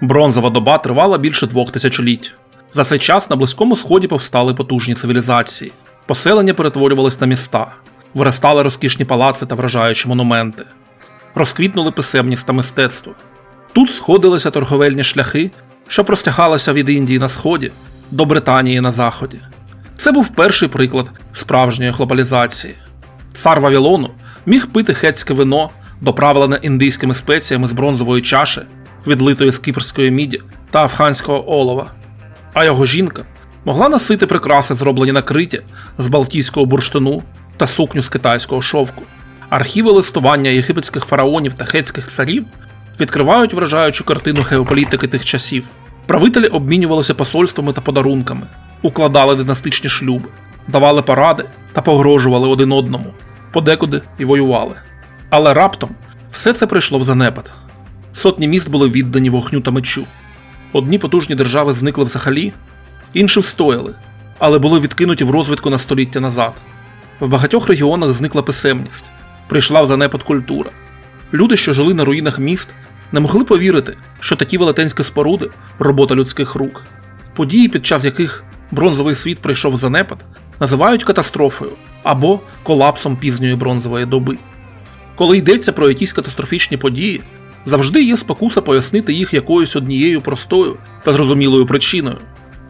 Бронзова доба тривала більше двох тисячоліть. За цей час на Близькому Сході повстали потужні цивілізації. Поселення перетворювались на міста, виростали розкішні палаци та вражаючі монументи, розквітнули писемність та мистецтво. Тут сходилися торговельні шляхи, що простягалися від Індії на сході до Британії на заході. Це був перший приклад справжньої глобалізації. Цар Вавілону міг пити хетське вино, доправлене індийськими спеціями з бронзової чаші, відлитої з кіпрської міді та афганського олова. А його жінка могла носити прикраси, зроблені на криті з балтійського бурштину та сукню з китайського шовку. Архіви листування єгипетських фараонів та хетських царів відкривають вражаючу картину геополітики тих часів. Правителі обмінювалися посольствами та подарунками, укладали династичні шлюби, давали поради та погрожували один одному, подекуди і воювали. Але раптом все це прийшло в занепад. Сотні міст були віддані вогню та мечу. Одні потужні держави зникли взагалі, інші встояли, але були відкинуті в розвитку на століття назад. В багатьох регіонах зникла писемність, прийшла в занепад культура. Люди, що жили на руїнах міст, не могли повірити, що такі велетенські споруди робота людських рук. Події, під час яких бронзовий світ прийшов в занепад, називають катастрофою або колапсом пізньої бронзової доби. Коли йдеться про якісь катастрофічні події, завжди є спокуса пояснити їх якоюсь однією простою та зрозумілою причиною.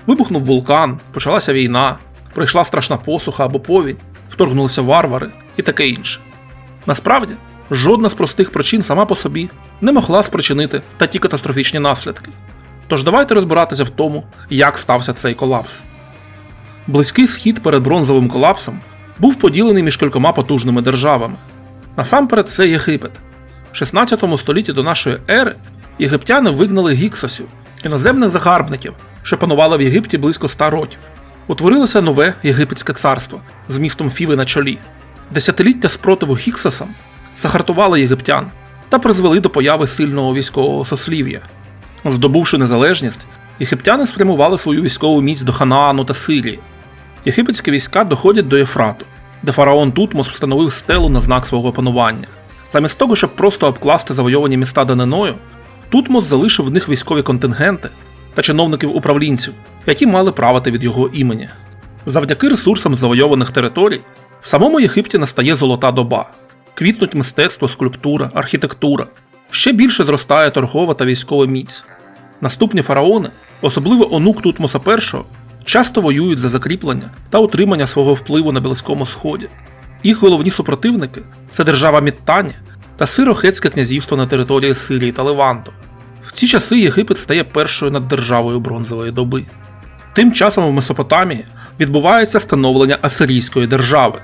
Вибухнув вулкан, почалася війна, прийшла страшна посуха або повінь, вторгнулися варвари і таке інше. Насправді, жодна з простих причин сама по собі не могла спричинити такі катастрофічні наслідки. Тож давайте розбиратися в тому, як стався цей колапс. Близький схід перед бронзовим колапсом був поділений між кількома потужними державами. Насамперед, це Єгипет. В 16 столітті до нашої ери єгиптяни вигнали гіксосів, іноземних загарбників, що панували в Єгипті близько 100 років. Утворилося нове єгипетське царство з містом Фіви на чолі. Десятиліття спротиву гіксосам захартували єгиптян та призвели до появи сильного військового сослів'я. Здобувши незалежність, єгиптяни спрямували свою військову міць до Ханаану та Сирії. Єгипетські війська доходять до Єфрату, де фараон Тутмос встановив стелу на знак свого панування. Замість того, щоб просто обкласти завойовані міста даниною, Тутмос залишив в них військові контингенти та чиновників управлінців, які мали правити від його імені. Завдяки ресурсам завойованих територій, в самому Єгипті настає золота доба, квітнуть мистецтво, скульптура, архітектура, ще більше зростає торгова та військова міць. Наступні фараони, особливо онук Тутмоса І, часто воюють за закріплення та утримання свого впливу на Близькому Сході. Їх головні супротивники це держава Міттані та Сирохетське князівство на території Сирії та Леванту. В ці часи Єгипет стає першою наддержавою бронзової доби. Тим часом в Месопотамії відбувається становлення Асирійської держави.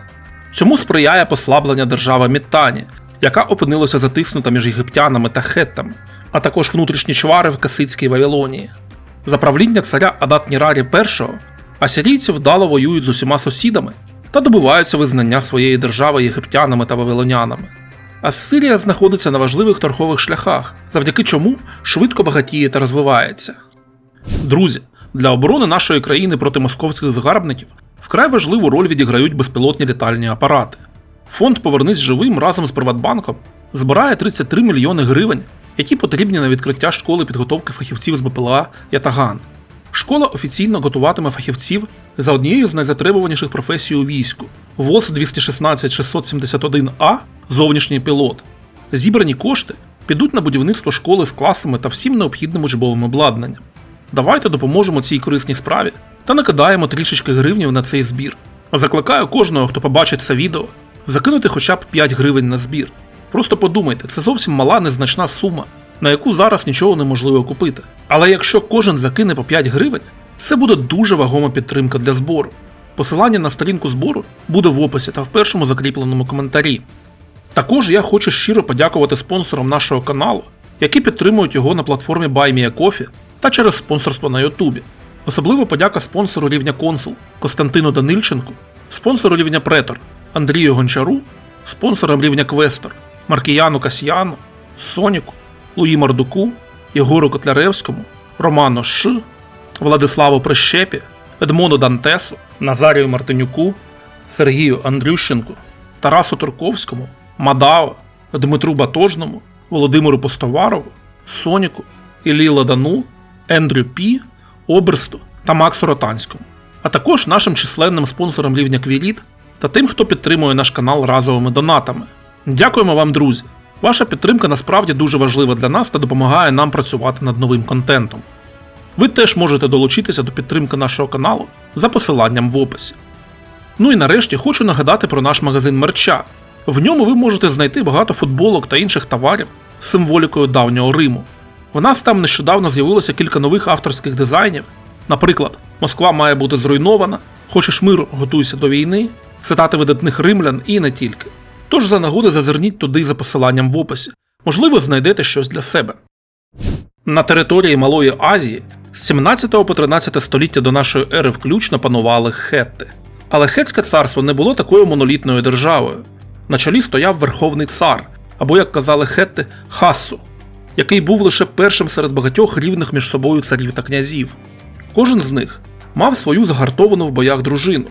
Цьому сприяє послаблення держави Міттані, яка опинилася затиснута між єгиптянами та хеттами, а також внутрішні чвари в Касицькій Вавилонії. За правління царя Адат Нірарі І асирійці вдало воюють з усіма сусідами та добиваються визнання своєї держави єгиптянами та вавилонянами. Ассирія знаходиться на важливих торгових шляхах, завдяки чому швидко багатіє та розвивається. Друзі, для оборони нашої країни проти московських загарбників вкрай важливу роль відіграють безпілотні літальні апарати. Фонд Повернись живим разом з Приватбанком збирає 33 мільйони гривень, які потрібні на відкриття школи підготовки фахівців з БПЛА Ятаган. Школа офіційно готуватиме фахівців за однією з найзатребуваніших професій у війську ВОЗ 216 671 а зовнішній пілот. Зібрані кошти підуть на будівництво школи з класами та всім необхідним учбовим обладнанням. Давайте допоможемо цій корисній справі та накидаємо трішечки гривнів на цей збір. Закликаю кожного, хто побачить це відео, закинути хоча б 5 гривень на збір. Просто подумайте, це зовсім мала незначна сума, на яку зараз нічого неможливо купити. Але якщо кожен закине по 5 гривень, це буде дуже вагома підтримка для збору. Посилання на сторінку збору буде в описі та в першому закріпленому коментарі. Також я хочу щиро подякувати спонсорам нашого каналу, які підтримують його на платформі BuyMeACoffee та через спонсорство на Ютубі. Особливо подяка спонсору рівня Консул Костянтину Данильченку, спонсору рівня Претор Андрію Гончару, спонсорам рівня Квестор Маркіяну Касьяну, Соніку, Луї Мардуку, Єгору Котляревському, Роману Ш, Владиславу Прищепі, Едмону Дантесу, Назарію Мартинюку, Сергію Андрющенку, Тарасу Турковському, Мадао, Дмитру Батожному, Володимиру Постоварову, Соніку, Іллі Ладану, Ендрю Пі, Оберсту та Максу Ротанському, а також нашим численним спонсорам рівня Квіліт та тим, хто підтримує наш канал разовими донатами. Дякуємо вам, друзі! Ваша підтримка насправді дуже важлива для нас та допомагає нам працювати над новим контентом. Ви теж можете долучитися до підтримки нашого каналу за посиланням в описі. Ну і нарешті хочу нагадати про наш магазин мерча. В ньому ви можете знайти багато футболок та інших товарів з символікою давнього Риму. В нас там нещодавно з'явилося кілька нових авторських дизайнів. Наприклад, Москва має бути зруйнована, хочеш миру, готуйся до війни, цитати видатних римлян і не тільки. Тож за нагоди зазирніть туди за посиланням в описі. Можливо, знайдете щось для себе. На території Малої Азії з 17 по 13 століття до нашої ери включно панували хетти. Але хетське царство не було такою монолітною державою. На чолі стояв Верховний цар, або, як казали хетти, Хассу, який був лише першим серед багатьох рівних між собою царів та князів. Кожен з них мав свою загартовану в боях дружину.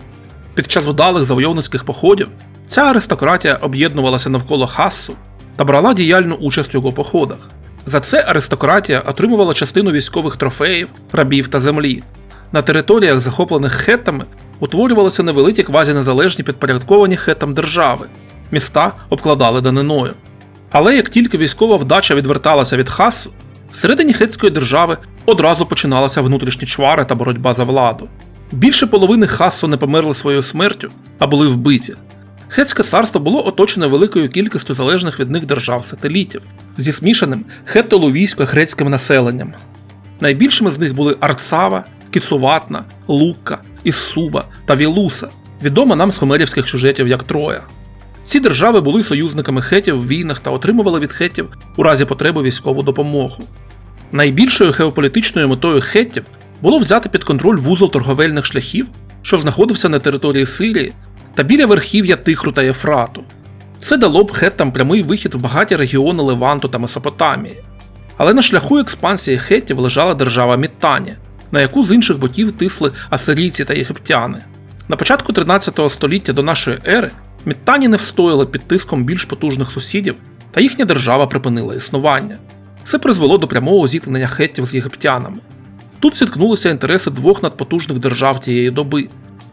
Під час вдалих завойовницьких походів ця аристократія об'єднувалася навколо Хассу та брала діяльну участь у його походах. За це аристократія отримувала частину військових трофеїв, рабів та землі. На територіях, захоплених хетами, утворювалися невеликі квазінезалежні підпорядковані хетам держави. Міста обкладали даниною. Але як тільки військова вдача відверталася від Хасу, всередині хетської держави одразу починалися внутрішні чвари та боротьба за владу. Більше половини Хассу не померли своєю смертю, а були вбиті. Хетське царство було оточене великою кількістю залежних від них держав-сателітів зі смішаним хетоловійсько-грецьким населенням. Найбільшими з них були Арцава, Кіцуватна, Лукка, Іссува та Вілуса, відома нам з хомерівських сюжетів як Троя. Ці держави були союзниками хетів в війнах та отримували від хетів у разі потреби військову допомогу. Найбільшою геополітичною метою хеттів було взяти під контроль вузол торговельних шляхів, що знаходився на території Сирії та біля верхів'я Тихру та Єфрату. Це дало б хеттам прямий вихід в багаті регіони Леванту та Месопотамії. Але на шляху експансії хеттів лежала держава Міттані, на яку з інших боків тисли асирійці та єгиптяни. На початку 13 століття до нашої ери Міттані не встояли під тиском більш потужних сусідів, та їхня держава припинила існування. Це призвело до прямого зіткнення хеттів з єгиптянами. Тут зіткнулися інтереси двох надпотужних держав тієї доби.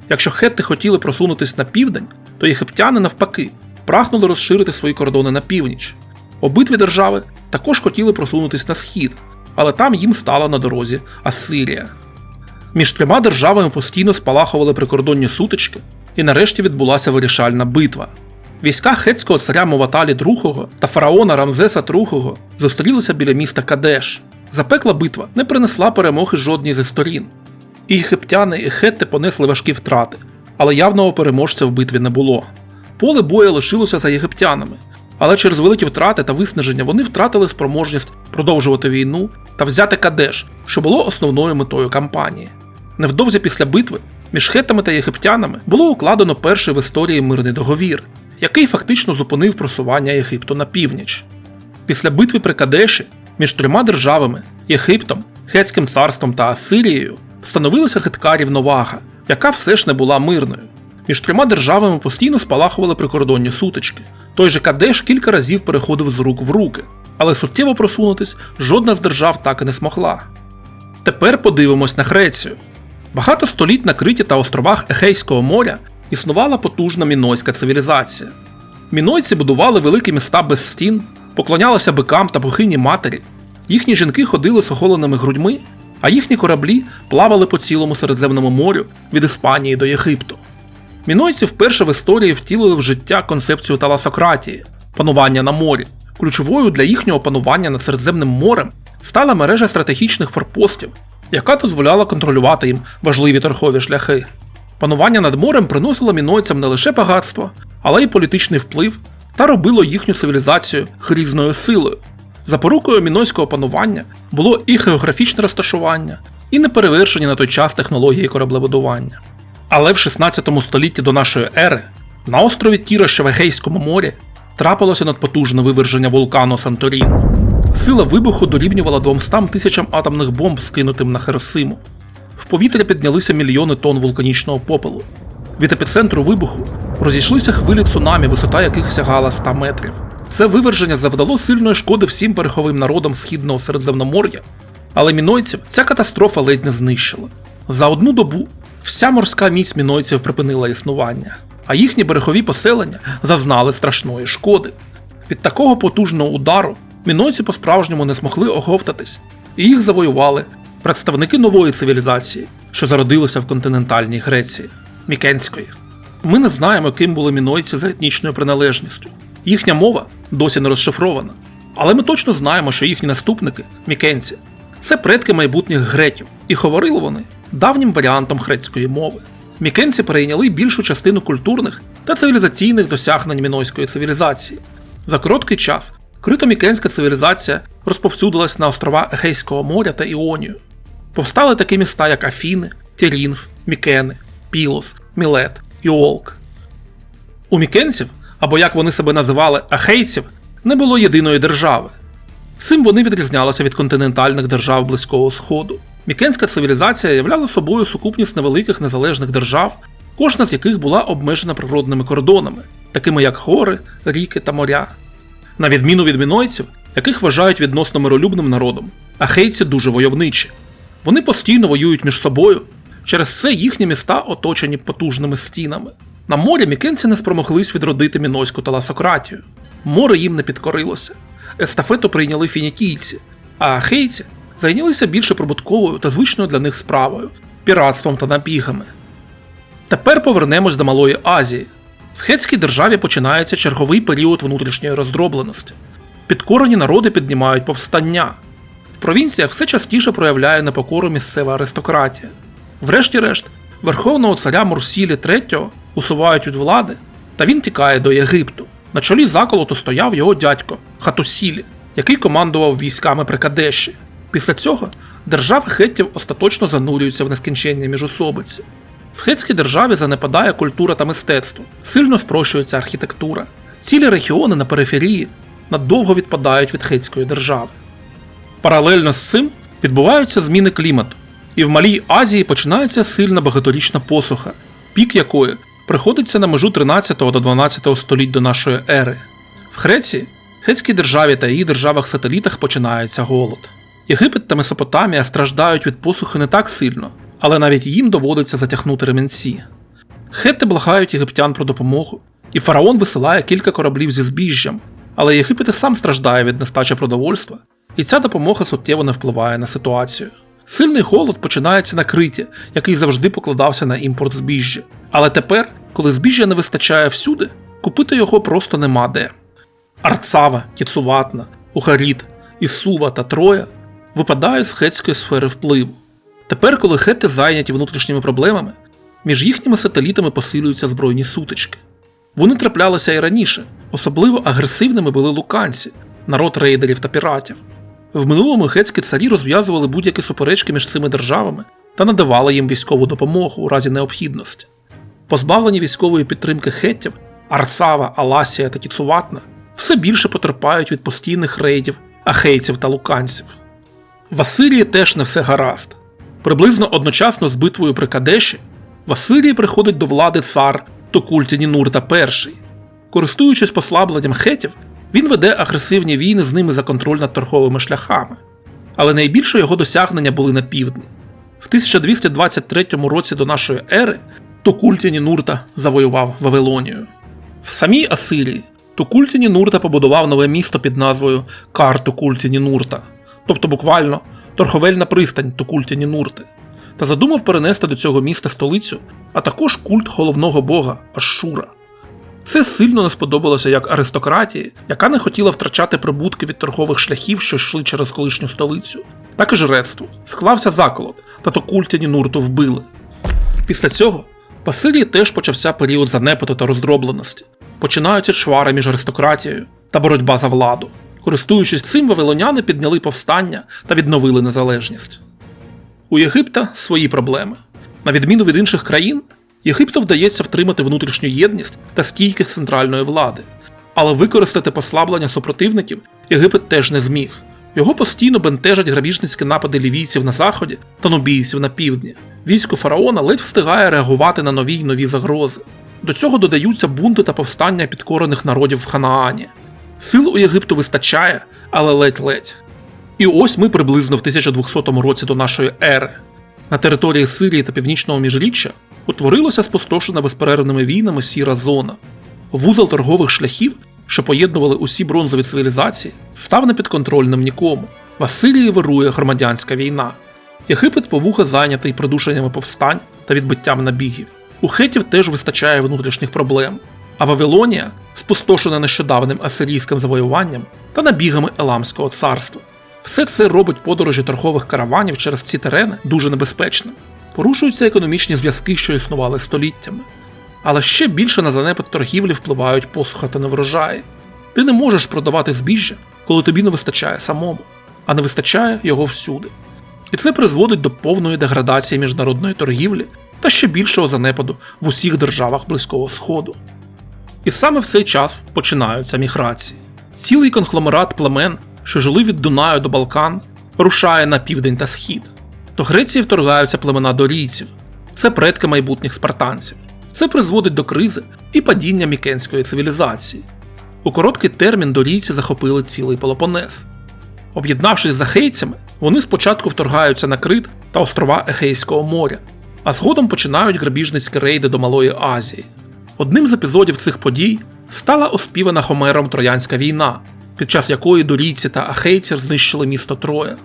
Якщо хетти хотіли просунутись на південь, то єгиптяни навпаки прагнули розширити свої кордони на північ. Обидві держави також хотіли просунутись на схід, але там їм стала на дорозі Ассирія. Між трьома державами постійно спалахували прикордонні сутички, і нарешті відбулася вирішальна битва. Війська хетського царя Моваталі II та фараона Рамзеса II зустрілися біля міста Кадеш. Запекла битва не принесла перемоги жодній зі сторін. І єгиптяни, і хетти понесли важкі втрати, але явного переможця в битві не було. Поле боя лишилося за єгиптянами, але через великі втрати та виснаження вони втратили спроможність продовжувати війну та взяти Кадеш, що було основною метою кампанії. Невдовзі після битви між хетами та єгиптянами було укладено перший в історії мирний договір, який фактично зупинив просування Єгипту на північ. Після битви при Кадеші між трьома державами Єгиптом, Хетським царством та Асирією встановилася хитка рівновага, яка все ж не була мирною. Між трьома державами постійно спалахували прикордонні сутички. Той же Кадеш кілька разів переходив з рук в руки, але суттєво просунутись жодна з держав так і не змогла. Тепер подивимось на Грецію. Багато століть на Криті та островах Егейського моря існувала потужна мінойська цивілізація. Мінойці будували великі міста без стін, поклонялися бикам та богині матері. Їхні жінки ходили з оголеними грудьми, а їхні кораблі плавали по цілому Середземному морю від Іспанії до Єгипту. Мінойці вперше в історії втілили в життя концепцію таласократії панування на морі. Ключовою для їхнього панування над Середземним морем стала мережа стратегічних форпостів, яка дозволяла контролювати їм важливі торгові шляхи. Панування над морем приносило мінойцям не лише багатство, але й політичний вплив та робило їхню цивілізацію грізною силою. Запорукою мінойського панування було і географічне розташування, і неперевершені на той час технології кораблебудування. Але в 16 столітті до нашої ери на острові Тіра, в Егейському морі, трапилося надпотужне виверження вулкану Санторін. Сила вибуху дорівнювала 200 тисячам атомних бомб, скинутим на Хиросиму. В повітря піднялися мільйони тонн вулканічного попелу. Від епіцентру вибуху розійшлися хвилі цунамі, висота яких сягала 100 метрів. Це виверження завдало сильної шкоди всім береговим народам східного Середземномор'я, Але мінойців ця катастрофа ледь не знищила. За одну добу вся морська міць мінойців припинила існування, а їхні берегові поселення зазнали страшної шкоди. Від такого потужного удару мінойці по-справжньому не змогли оговтатись, і їх завоювали представники нової цивілізації, що зародилися в континентальній Греції Мікенської. Ми не знаємо, ким були мінойці за етнічною приналежністю. Їхня мова досі не розшифрована. Але ми точно знаємо, що їхні наступники мікенці це предки майбутніх греків, і говорили вони давнім варіантом грецької мови. Мікенці перейняли більшу частину культурних та цивілізаційних досягнень мінойської цивілізації. За короткий час крито-мікенська цивілізація розповсюдилась на острова Егейського моря та Іонію. Повстали такі міста, як Афіни, Тірінф, Мікени, Пілос, Мілет і Олк. У мікенців, або як вони себе називали ахейців, не було єдиної держави. Цим вони відрізнялися від континентальних держав Близького Сходу. Мікенська цивілізація являла собою сукупність невеликих незалежних держав, кожна з яких була обмежена природними кордонами, такими як гори, ріки та моря. На відміну від мінойців, яких вважають відносно миролюбним народом, ахейці дуже войовничі. Вони постійно воюють між собою, через це їхні міста оточені потужними стінами. На морі мікенці не спромоглись відродити мінойську таласократію. Море їм не підкорилося. Естафету прийняли фінікійці, а ахейці зайнялися більше прибутковою та звичною для них справою піратством та набігами. Тепер повернемось до Малої Азії. В Хетській державі починається черговий період внутрішньої роздробленості. Підкорені народи піднімають повстання. В провінціях все частіше проявляє непокору місцева аристократія. Врешті-решт, верховного царя Мурсілі III усувають від влади, та він тікає до Єгипту. На чолі заколоту стояв його дядько Хатусілі, який командував військами при Кадеші. Після цього держави хеттів остаточно занурюються в нескінченні міжособиці. В хетській державі занепадає культура та мистецтво, сильно спрощується архітектура. Цілі регіони на периферії надовго відпадають від хетської держави. Паралельно з цим відбуваються зміни клімату, і в Малій Азії починається сильна багаторічна посуха, пік якої приходиться на межу 13 до 12 століть до нашої ери. В Греції, Хетській державі та її державах-сателітах починається голод. Єгипет та Месопотамія страждають від посухи не так сильно, але навіть їм доводиться затягнути ремінці. Хетти благають єгиптян про допомогу, і фараон висилає кілька кораблів зі збіжжям, але Єгипет і сам страждає від нестачі продовольства, і ця допомога суттєво не впливає на ситуацію. Сильний голод починається на криті, який завжди покладався на імпорт збіжжя. Але тепер, коли збіжжя не вистачає всюди, купити його просто нема де. Арцава, Кіцуватна, Ухаріт, Ісува та Троя випадають з хетської сфери впливу. Тепер, коли хети зайняті внутрішніми проблемами, між їхніми сателітами посилюються збройні сутички. Вони траплялися і раніше, особливо агресивними були луканці, народ рейдерів та піратів. В минулому хетські царі розв'язували будь-які суперечки між цими державами та надавали їм військову допомогу у разі необхідності. Позбавлені військової підтримки хеттів, Арцава, Аласія та Кіцуватна все більше потерпають від постійних рейдів ахейців та луканців. В теж не все гаразд. Приблизно одночасно з битвою при Кадеші в приходить до влади цар Токультінінурта І. Користуючись послабленням хетів, він веде агресивні війни з ними за контроль над торговими шляхами. Але найбільше його досягнення були на півдні. В 1223 році до нашої ери Токультіні Нурта завоював Вавилонію. В самій Асирії Токультіні Нурта побудував нове місто під назвою Кар Токультіні Нурта, тобто буквально торговельна пристань Токультіні Нурти, та задумав перенести до цього міста столицю, а також культ головного бога Ашшура. Це сильно не сподобалося як аристократії, яка не хотіла втрачати прибутки від торгових шляхів, що йшли через колишню столицю, так і жрецтву. Склався заколот, та Токультяні Нурту вбили. Після цього в Асирії теж почався період занепаду та роздробленості. Починаються чвари між аристократією та боротьба за владу. Користуючись цим, вавилоняни підняли повстання та відновили незалежність. У Єгипта свої проблеми. На відміну від інших країн, Єгипту вдається втримати внутрішню єдність та стійкість центральної влади, але використати послаблення супротивників Єгипет теж не зміг. Його постійно бентежать грабіжницькі напади лівійців на заході та нубійців на півдні. Військо фараона ледь встигає реагувати на нові й нові загрози. До цього додаються бунти та повстання підкорених народів в Ханаані. Сил у Єгипту вистачає, але ледь-ледь. І ось ми приблизно в 1200 році до нашої ери. На території Сирії та Північного Міжріччя утворилася спустошена безперервними війнами сіра зона. Вузол торгових шляхів, що поєднували усі бронзові цивілізації, став непідконтрольним нікому. В Асирії вирує громадянська війна. Єгипет повуха зайнятий придушеннями повстань та відбиттям набігів. У хетів теж вистачає внутрішніх проблем. А Вавилонія спустошена нещодавним асирійським завоюванням та набігами Еламського царства. Все це робить подорожі торгових караванів через ці терени дуже небезпечним. Порушуються економічні зв'язки, що існували століттями. Але ще більше на занепад торгівлі впливають посуха та неврожаї. Ти не можеш продавати збіжжя, коли тобі не вистачає самому, а не вистачає його всюди. І це призводить до повної деградації міжнародної торгівлі та ще більшого занепаду в усіх державах Близького Сходу. І саме в цей час починаються міграції. Цілий конгломерат племен, що жили від Дунаю до Балкан, рушає на південь та схід. До Греції вторгаються племена дорійців, це предки майбутніх спартанців. Це призводить до кризи і падіння мікенської цивілізації. У короткий термін дорійці захопили цілий Пелопонес. Об'єднавшись з ахейцями, вони спочатку вторгаються на Крит та острова Егейського моря, а згодом починають грабіжницькі рейди до Малої Азії. Одним з епізодів цих подій стала оспівана Хомером Троянська війна, під час якої дорійці та ахейці знищили місто Троя.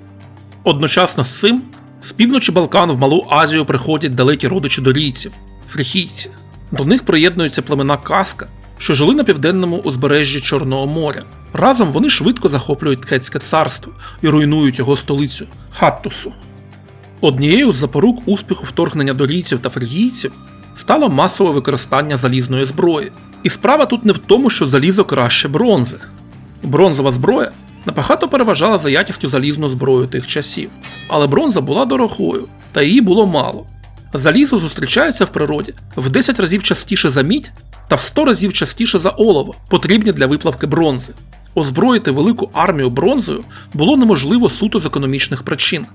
Одночасно з цим з півночі Балкан в Малу Азію приходять далекі родичі дорійців фріхійці. До них приєднуються племена Каска, що жили на південному узбережжі Чорного моря. Разом вони швидко захоплюють Тхетське царство і руйнують його столицю Хаттусу. Однією з запорук успіху вторгнення дорійців та фрігійців стало масове використання залізної зброї. І справа тут не в тому, що залізо краще бронзи. Бронзова зброя набагато переважала за якістю залізну зброю тих часів, але бронза була дорогою, та її було мало. Залізо зустрічається в природі в 10 разів частіше за мідь та в 100 разів частіше за олово, потрібні для виплавки бронзи. Озброїти велику армію бронзою було неможливо суто з економічних причин.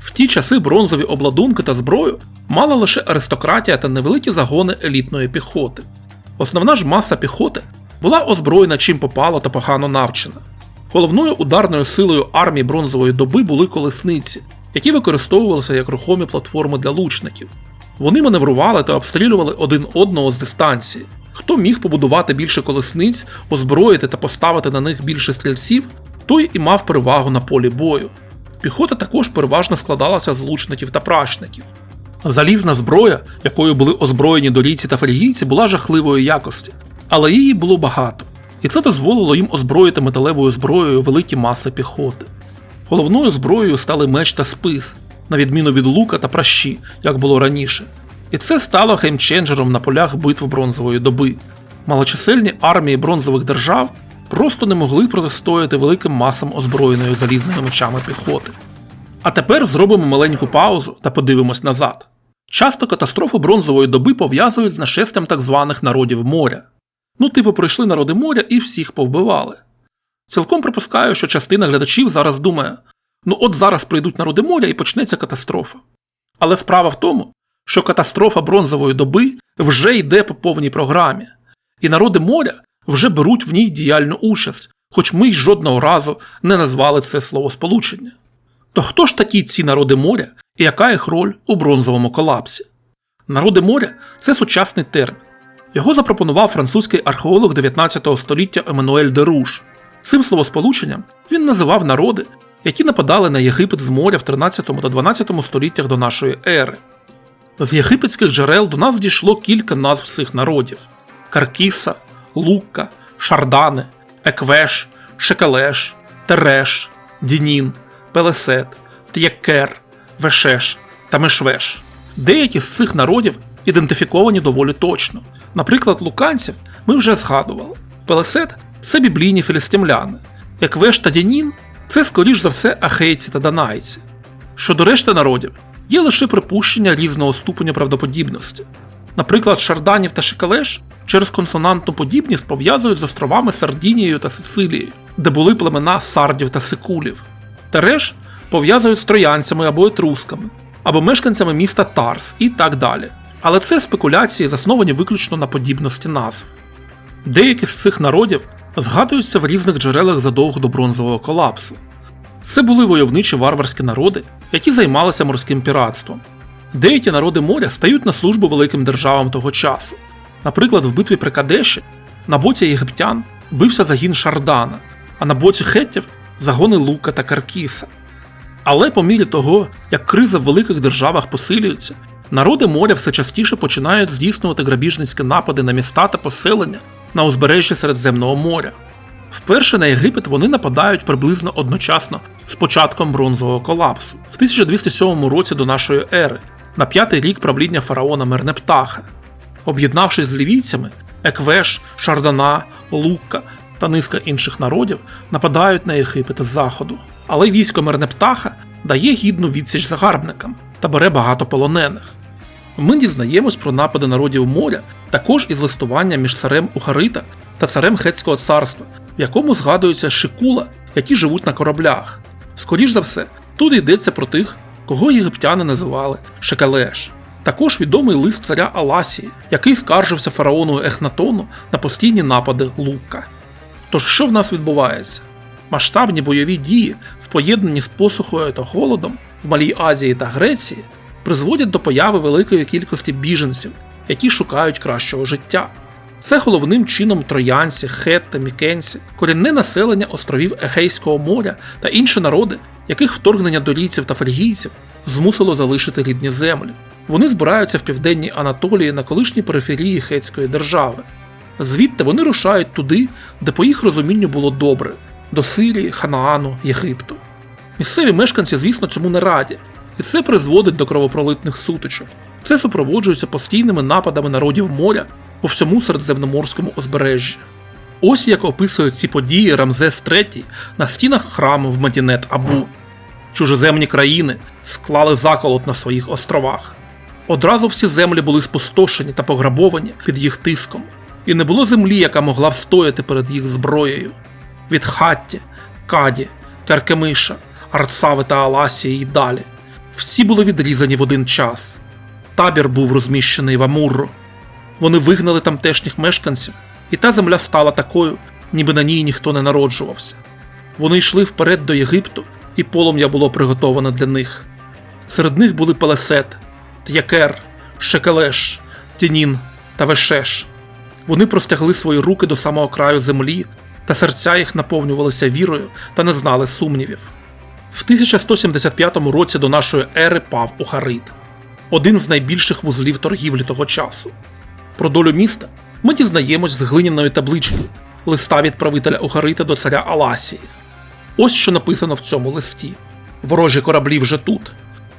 В ті часи бронзові обладунки та зброю мала лише аристократія та невеликі загони елітної піхоти. Основна ж маса піхоти була озброєна чим попало та погано навчена. Головною ударною силою армії бронзової доби були колесниці, які використовувалися як рухомі платформи для лучників. Вони маневрували та обстрілювали один одного з дистанції. Хто міг побудувати більше колесниць, озброїти та поставити на них більше стрільців, той і мав перевагу на полі бою. Піхота також переважно складалася з лучників та прачників. Залізна зброя, якою були озброєні долійці та фрігійці, була жахливої якості, але її було багато, і це дозволило їм озброїти металевою зброєю великі маси піхоти. Головною зброєю стали меч та спис, на відміну від лука та пращі, як було раніше. І це стало геймченджером на полях битв бронзової доби. Малочисельні армії бронзових держав просто не могли протистояти великим масам озброєної залізними мечами піхоти. А тепер зробимо маленьку паузу та подивимось назад. Часто катастрофи бронзової доби пов'язують з нашестям так званих народів моря. Ну, типу, прийшли народи моря і всіх повбивали. Цілком припускаю, що частина глядачів зараз думає: ну от зараз прийдуть народи моря і почнеться катастрофа. Але справа в тому, що катастрофа бронзової доби вже йде по повній програмі, і народи моря вже беруть в ній діяльну участь, хоч ми й жодного разу не назвали це словосполучення. То хто ж такі ці народи моря і яка їх роль у бронзовому колапсі? Народи моря це сучасний термін. Його запропонував французький археолог 19 століття Еммануель де Руш. Цим словосполученням він називав народи, які нападали на Єгипет з моря в 13 та 12 століттях до нашої ери. З єгипетських джерел до нас дійшло кілька назв цих народів: Каркіса, Лукка, Шардани, Еквеш, Шекалеш, Тереш, Дінін, Пелесет, Т'єкер, Вешеш та Мешвеш. Деякі з цих народів ідентифіковані доволі точно. Наприклад, луканців ми вже згадували. Пелесет це біблійні філістимляни. Еквеш та Дінін це, скоріш за все, ахейці та данайці. Щодо решти народів, є лише припущення різного ступеня правдоподібності. Наприклад, Шарданів та Шикалеш через консонантну подібність пов'язують з островами Сардінією та Сицилією, де були племена сардів та сикулів. Тереш пов'язують з троянцями або етрусками, або мешканцями міста Тарс і так далі. Але це спекуляції, засновані виключно на подібності назв. Деякі з цих народів згадуються в різних джерелах задовго до бронзового колапсу. Це були войовничі варварські народи, які займалися морським піратством. Деякі народи моря стають на службу великим державам того часу. Наприклад, в битві при Кадеші на боці єгиптян бився загін Шардана, а на боці хеттів загони Лука та Каркіса. Але по мірі того, як криза в великих державах посилюється, народи моря все частіше починають здійснювати грабіжницькі напади на міста та поселення на узбережжі Середземного моря. Вперше на Єгипет вони нападають приблизно одночасно з початком бронзового колапсу в 1207 році до нашої ери, на п'ятий рік правління фараона Мернептаха. Об'єднавшись з лівійцями, Еквеш, Шардана, Лукка та низка інших народів нападають на Єгипет з заходу. Але військо Мернептаха дає гідну відсіч загарбникам та бере багато полонених. Ми дізнаємось про напади народів моря також із листування між царем Ухарита та царем Хетського царства, в якому згадуються шикула, які живуть на кораблях. Скоріш за все, тут йдеться про тих, кого єгиптяни називали Шекелеш. Також відомий лист царя Аласії, який скаржився фараону Ехнатону на постійні напади Лука. Тож що в нас відбувається? Масштабні бойові дії в поєднанні з посухою та голодом в Малій Азії та Греції призводять до появи великої кількості біженців, які шукають кращого життя. Це головним чином троянці, хетти, мікенці, корінне населення островів Егейського моря та інші народи, яких вторгнення долійців та фельгійців змусило залишити рідні землі. Вони збираються в південній Анатолії на колишній периферії Хетської держави. Звідти вони рушають туди, де по їх розумінню було добре до Сирії, Ханаану, Єгипту. Місцеві мешканці, звісно, цьому не раді, і це призводить до кровопролитних сутичок. Це супроводжується постійними нападами народів моря по всьому середземноморському узбережжі. Ось як описують ці події Рамзес III на стінах храму в Медінет Абу. Чужеземні країни склали заколот на своїх островах. Одразу всі землі були спустошені та пограбовані під їх тиском, і не було землі, яка могла встояти перед їх зброєю. Від Хатті, Каді, Керкемиша, Арцави та Аласії й далі. Всі були відрізані в один час. Табір був розміщений в Амурру. Вони вигнали тамтешніх мешканців, і та земля стала такою, ніби на ній ніхто не народжувався. Вони йшли вперед до Єгипту, і полум'я було приготоване для них. Серед них були Пелесет, Т'якер, Шекелеш, Тінін та Вешеш. Вони простягли свої руки до самого краю землі, та серця їх наповнювалися вірою та не знали сумнівів. В 1175 році до нашої ери пав Ухарит, один з найбільших вузлів торгівлі того часу. Про долю міста ми дізнаємось з глиняної таблички листа від правителя Ухарита до царя Аласії. Ось що написано в цьому листі: Ворожі кораблі вже тут.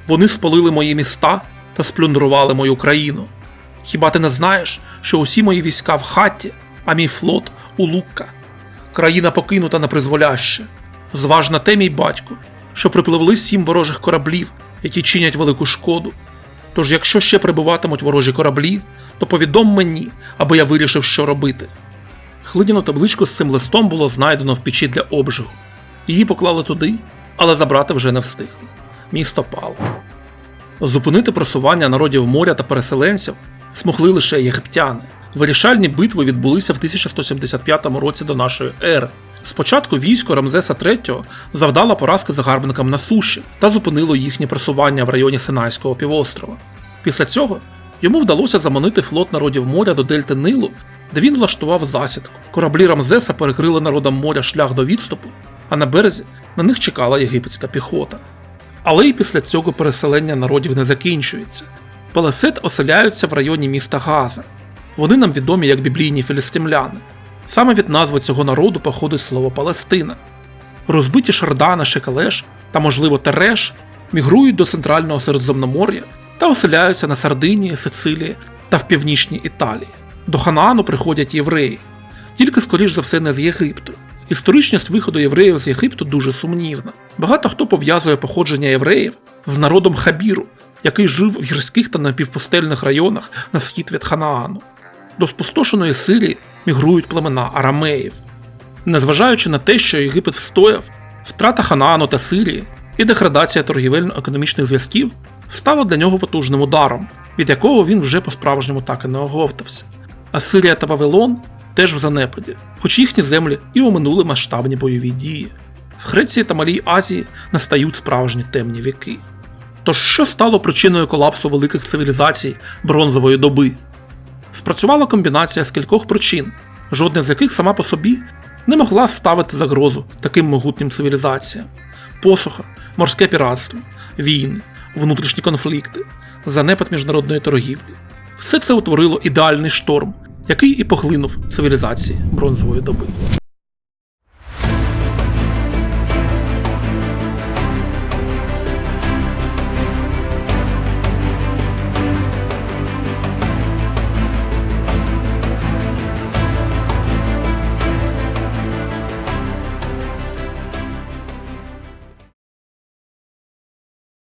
Вони спалили мої міста та сплюндрували мою країну. Хіба ти не знаєш, що усі мої війська в хаті, а мій флот у Лукка? Країна покинута на призволяще. Зваж те, мій батько, що припливли сім ворожих кораблів, які чинять велику шкоду. Тож, якщо ще прибуватимуть ворожі кораблі, то повідом мені, аби я вирішив, що робити. Глиняну табличку з цим листом було знайдено в печі для обжигу. Її поклали туди, але забрати вже не встигли. Місто пало. Зупинити просування народів моря та переселенців змогли лише єгиптяни. Вирішальні битви відбулися в 1175 році до нашої ери. Спочатку військо Рамзеса III завдало поразки загарбникам на суші та зупинило їхнє просування в районі Синайського півострова. Після цього йому вдалося заманити флот народів моря до дельти Нилу, де він влаштував засідку. Кораблі Рамзеса перекрили народам моря шлях до відступу, а на березі на них чекала єгипетська піхота. Але й після цього переселення народів не закінчується. Пелесет оселяються в районі міста Газа. Вони нам відомі як біблійні філістимляни. Саме від назви цього народу походить слово Палестина. Розбиті Шардана, Шекалеш та, можливо, Тереш мігрують до центрального Середземномор'я та оселяються на Сардинії, Сицилії та в північній Італії. До Ханаану приходять євреї, тільки, скоріш за все, не з Єгипту. Історичність виходу євреїв з Єгипту дуже сумнівна. Багато хто пов'язує походження євреїв з народом Хабіру, який жив в гірських та напівпустельних районах на схід від Ханаану. До спустошеної Сирії мігрують племена арамеїв. Незважаючи на те, що Єгипет встояв, втрата Ханаану та Сирії і деградація торгівельно-економічних зв'язків стала для нього потужним ударом, від якого він вже по-справжньому так і не оговтався. А Сирія та Вавилон теж в занепаді, хоч їхні землі і оминули масштабні бойові дії. В Греції та Малій Азії настають справжні темні віки. Тож що стало причиною колапсу великих цивілізацій бронзової доби? Спрацювала комбінація з кількох причин, жодна з яких сама по собі не могла ставити загрозу таким могутнім цивілізаціям: посуха, морське піратство, війни, внутрішні конфлікти, занепад міжнародної торгівлі. Все це утворило ідеальний шторм, який і поглинув цивілізації бронзової доби.